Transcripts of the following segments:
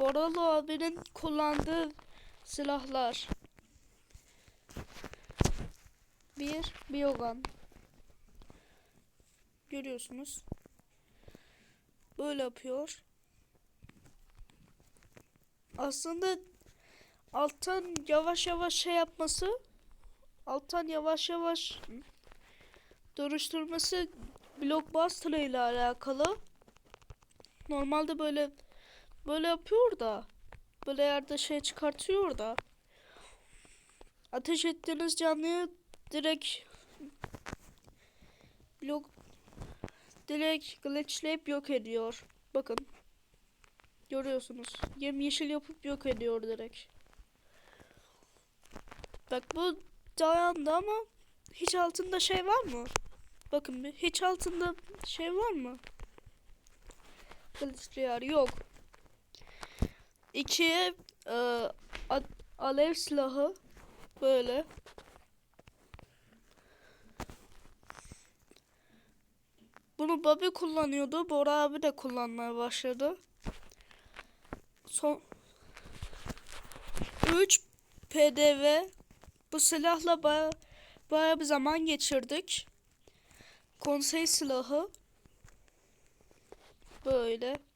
Boralı abinin kullandığı silahlar. Bir Biogun. Görüyorsunuz. Böyle yapıyor. Aslında alttan yavaş yavaş şey yapması alttan yavaş yavaş dönüştürmesi blockbuster ile alakalı. Normalde böyle böyle yapıyor da böyle yerde şey çıkartıyor da ateş ettiğiniz canlıyı direkt blok direkt glitchleyip yok ediyor. Bakın. Görüyorsunuz. Yemyeşil yapıp yok ediyor direkt. Bak bu dayandı ama hiç altında şey var mı? Bakın bir hiç altında şey var mı? Glitchleyer yok. İki e, alev silahı böyle. Bunu Bobby kullanıyordu. Bora abi de kullanmaya başladı. Son 3 PDV bu silahla baya, baya bir zaman geçirdik. Konsey silahı böyle.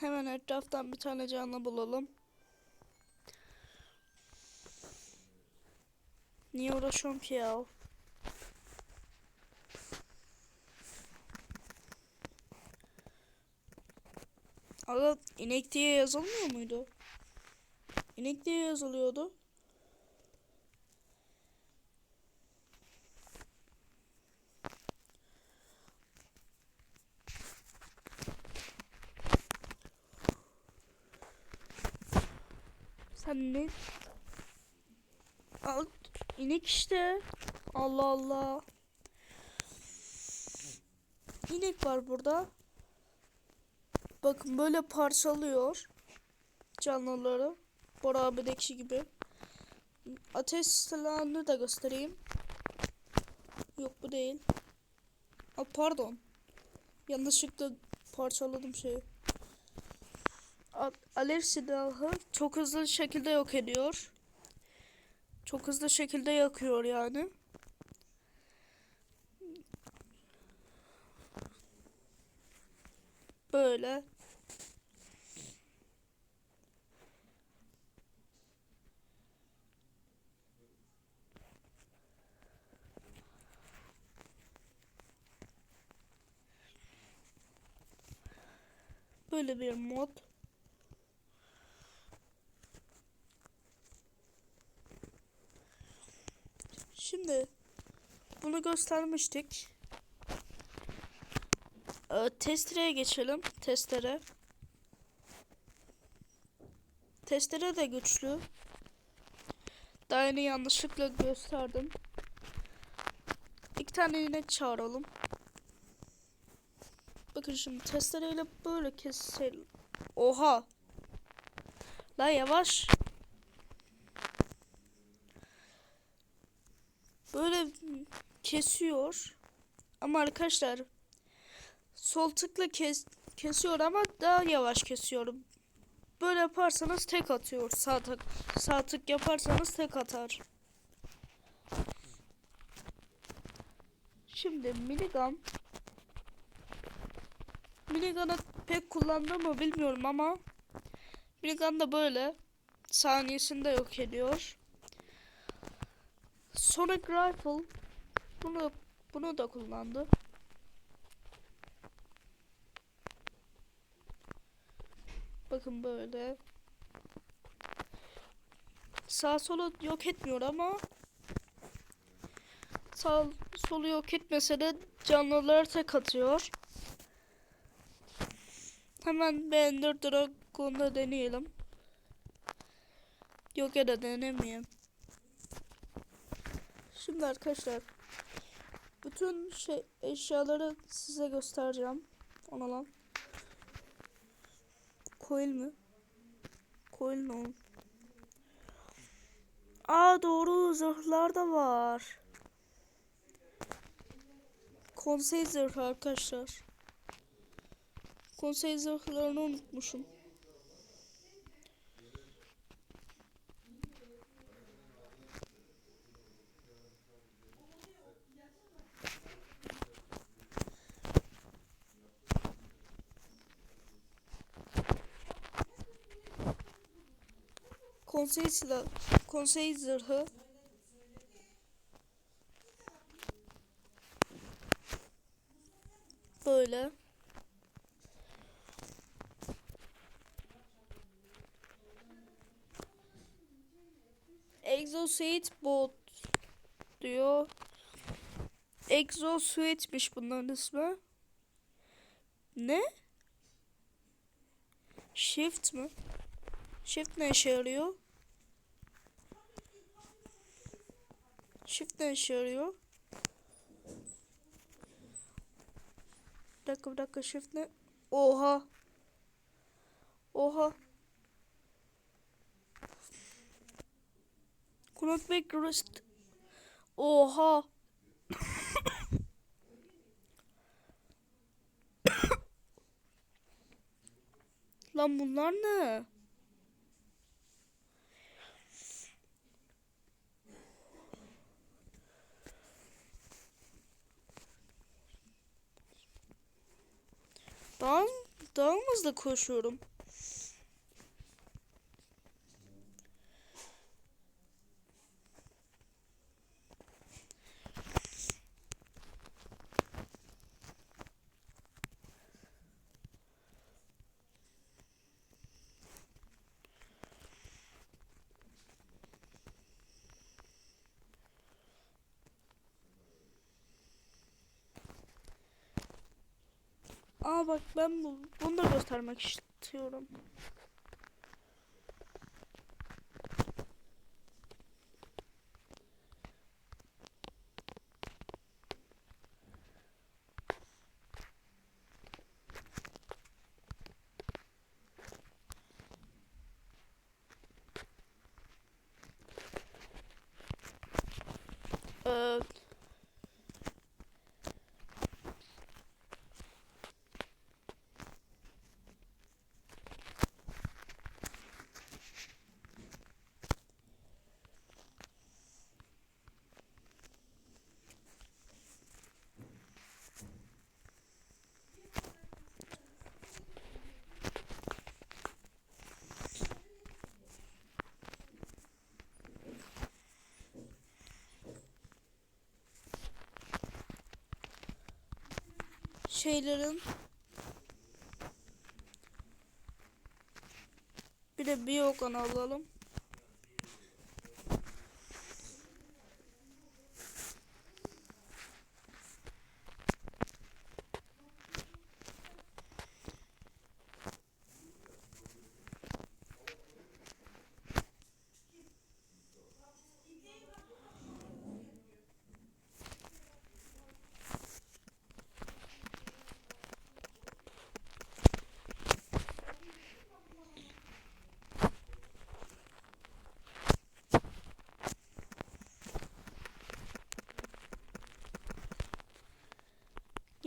Hemen etraftan bir tane canlı bulalım. Niye uğraşıyorum ki ya? Aga inek diye yazılmıyor muydu? İnek diye yazılıyordu. Sen ne? Al, inek işte. Allah Allah. İnek var burada. Bakın böyle parçalıyor canlıları. Bora abideki gibi. Ateş silahını da göstereyim. Yok bu değil. Aa, pardon. Yanlışlıkla parçaladım şeyi. Alev silahı çok hızlı şekilde yok ediyor. Çok hızlı şekilde yakıyor yani. Böyle. Böyle bir mod. Şimdi göstermiştik. Ee, testereye geçelim. Testere. Testere de güçlü. Daha yeni yanlışlıkla gösterdim. İki tane inek çağıralım. Bakın şimdi testereyle böyle keselim. Oha. La yavaş. Böyle kesiyor. Ama arkadaşlar sol tıkla kes kesiyor ama daha yavaş kesiyor. Böyle yaparsanız tek atıyor. Sağ tık sağ tık yaparsanız tek atar. Şimdi minigun Minigun'ı pek kullandığımı bilmiyorum ama Minigun da böyle saniyesinde yok ediyor. Sonic Rifle bunu bunu da kullandı. Bakın böyle. Sağ solu yok etmiyor ama sağ solu yok etmese de canlıları tek atıyor. Hemen bir Ender Dragon'da deneyelim. Yok ya da denemeyeyim. Şimdi arkadaşlar bütün şey eşyaları size göstereceğim. Ona lan. Coil mi? Coil ne? Aa doğru zırhlar da var. Konsey zırhı arkadaşlar. Konsey zırhlarını unutmuşum. Konsey silah, konsey zırhı. Böyle. Exosuit bot diyor. Exosuit'miş bunların ismi. Ne? Shift mi? Shift ne işe yarıyor? Shift ne işe yarıyor? Bir dakika bir dakika shift ne? Oha. Oha. Knockback wrist. Oha. Lan bunlar ne? Mı hızlı koşuyorum? Aa bak ben bu, bunu da göstermek istiyorum. Ee, şeylerin bir de biyokan alalım.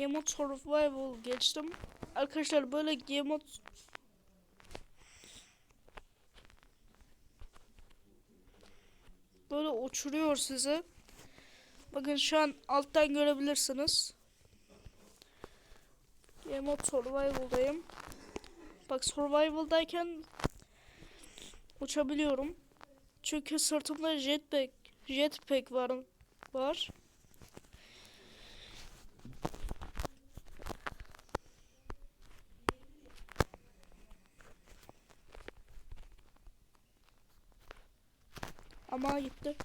Game Mode Survival geçtim. Arkadaşlar böyle Game Mode böyle uçuruyor sizi. Bakın şu an alttan görebilirsiniz. Game Mode Survival'dayım. Bak Survival'dayken uçabiliyorum. Çünkü sırtımda jetpack jetpack var var. Ama gitti.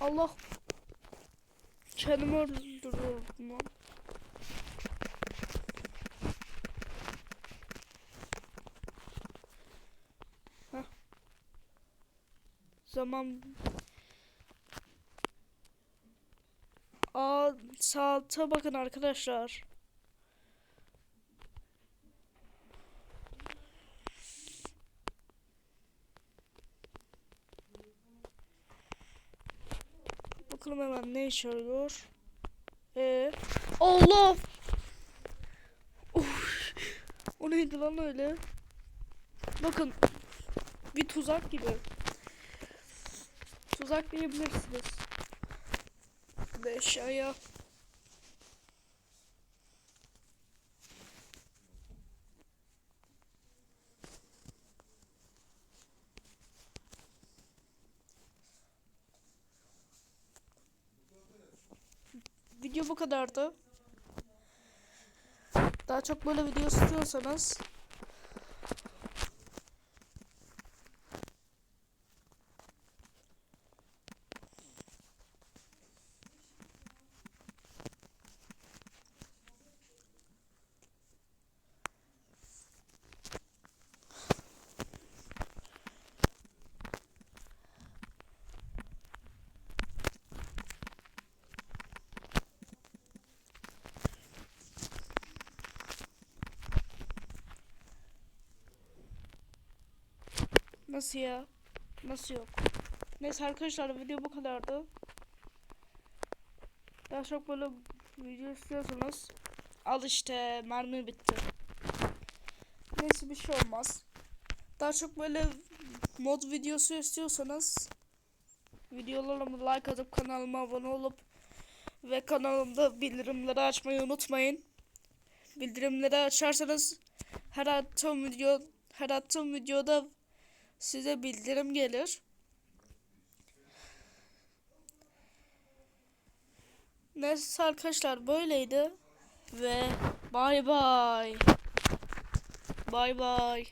Allah. Kendimi öldürüyorum lan. Heh. Zaman. Aa, saate bakın arkadaşlar. Bakalım hemen ne işe yarıyor. Ee, Allah! O neydi lan öyle? Bakın bir tuzak gibi. Tuzak diyebilirsiniz. Ve aşağıya Video bu kadardı. Daha çok böyle video istiyorsanız Nasıl ya? Nasıl yok? Neyse arkadaşlar video bu kadardı. Daha çok böyle video istiyorsanız al işte mermi bitti. Neyse bir şey olmaz. Daha çok böyle mod videosu istiyorsanız videolarıma like atıp kanalıma abone olup ve kanalımda bildirimleri açmayı unutmayın. Bildirimleri açarsanız her attığım video her attığım videoda size bildirim gelir. Neyse arkadaşlar böyleydi ve bay bay. Bay bay.